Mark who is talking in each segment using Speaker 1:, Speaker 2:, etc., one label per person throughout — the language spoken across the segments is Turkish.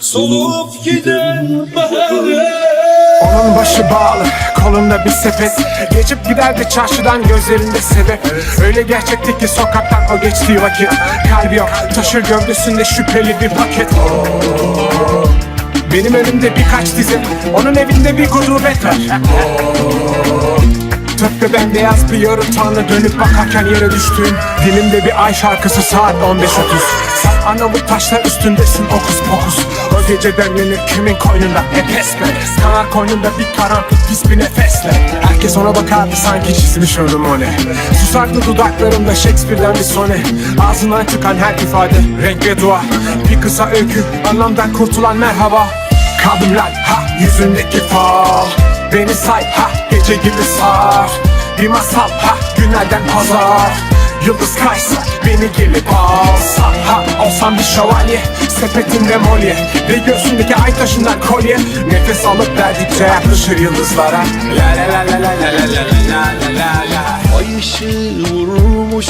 Speaker 1: Solup giden baharı
Speaker 2: Onun başı bağlı, kolunda bir sepet. Geçip giderdi çarşıdan gözlerinde sebep. Öyle gerçekti ki sokaktan o geçtiği vakit. Kalbi yok, taşır gövdesinde şüpheli bir paket. Benim önümde birkaç dizi, onun evinde bir gudubet var Tıpkı bembeyaz bir yarı tanrı dönüp bakarken yere düştüğüm Dilimde bir ay şarkısı saat 15.30 Sen Arnavut taşlar üstündesin okus pokus. O gece demlenir kimin koynunda? Efes be Kanar koynunda bir karanfil pis bir nefesle Herkes ona bakardı sanki çizmiş o numune Susardı dudaklarımda Shakespeare'den bir sone. Ağzından çıkan her ifade renk ve dua. Bir kısa öykü anlamdan kurtulan merhaba. Kaldım lan ha yüzündeki fal Beni say ha gece gibi sar Bir masal ha günlerden pazar Yıldız kaysa beni gelip alsa Ha olsam bir şövalye sepetimde molye Ve göğsündeki ay taşından kolye Nefes alıp verdikçe yaklaşır yıldızlara La la la la la la la la la la la la
Speaker 1: Ay ışığı vurmuş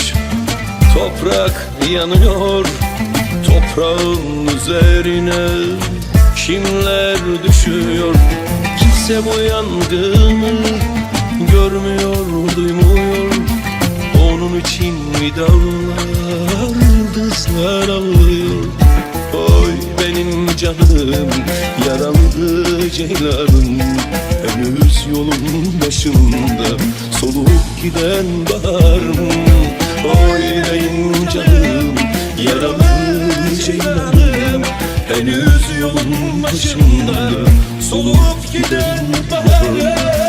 Speaker 1: Toprak yanıyor Toprağın üzerine Kimler düşüyor Kimse bu yangını Görmüyor, duymuyor. Onun için mi dağlar Yıldızlar ağlıyor Oy benim canım Yaralı ceylanım. Henüz yolun başında Solup giden baharım Oy benim canım Yaralı ceylanım. Henüz yolun başında Solup giden baharım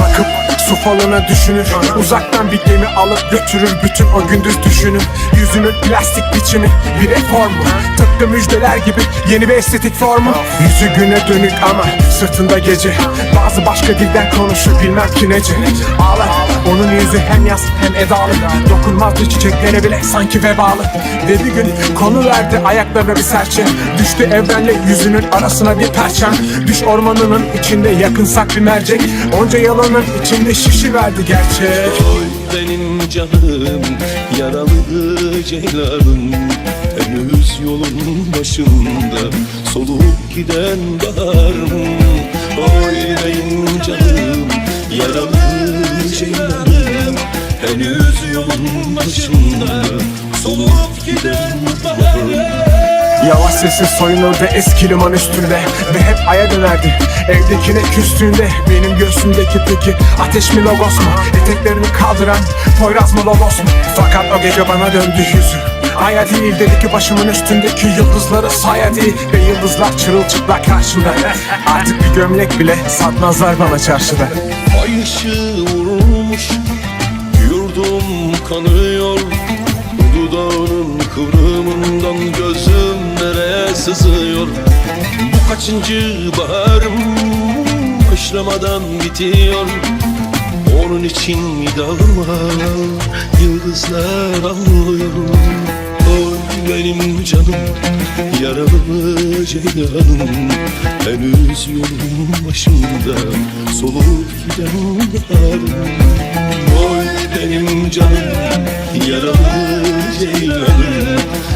Speaker 2: Bakıp su falına düşünür. Uzaktan bir gemi alıp götürür Bütün o gündüz düşünün Yüzünün plastik biçimi bir reformu Tıpkı müjdeler gibi yeni bir estetik formu. Yüzü güne dönük ama sırtında gece. Bazı başka dilden konuşur bilmem ki nece. Ağlar onun yüzü hem yaz hem edalı. Dokunmazdı çiçeklere bile sanki vebalı. Ve bir gün konu verdi ayaklarına bir serçe. Düştü evrenle yüzünün arasına bir perçem. Düş ormanının içinde yakınsak bir mercek. Onca yalanın içinde şişi verdi gerçek?
Speaker 1: Oy benim canım Yaralı ceylanım. Henüz yolun başında Solup giden baharım Oy benim canım Yaralı ceylanım. Henüz yolun başında Solup giden baharım
Speaker 2: Yavaş sesi soyunurdu eski liman üstünde Ve hep aya dönerdi. Evdekine küstüğünde Benim göğsümdeki peki Ateş mi logos mu? Eteklerini kaldıran Poyraz mı logos mu? Fakat o gece bana döndü yüzü. Aya değil dedi ki başımın üstündeki yıldızları saya değil Ve yıldızlar çırılçıplak karşımda. Artık bir gömlek bile satmazlar bana çarşıda.
Speaker 1: Ay ışığı vurmuş Yurdum kanıyor. Dudağının kıvrımından nereye sızıyor Bu kaçıncı baharım Başlamadan bitiyor. Onun için dağlar Yıldızlar ağlıyor Oy benim canım Yaralı ceylanım. Henüz yolun başında Solup giden baharım Oy benim canım Yaralı ceylanım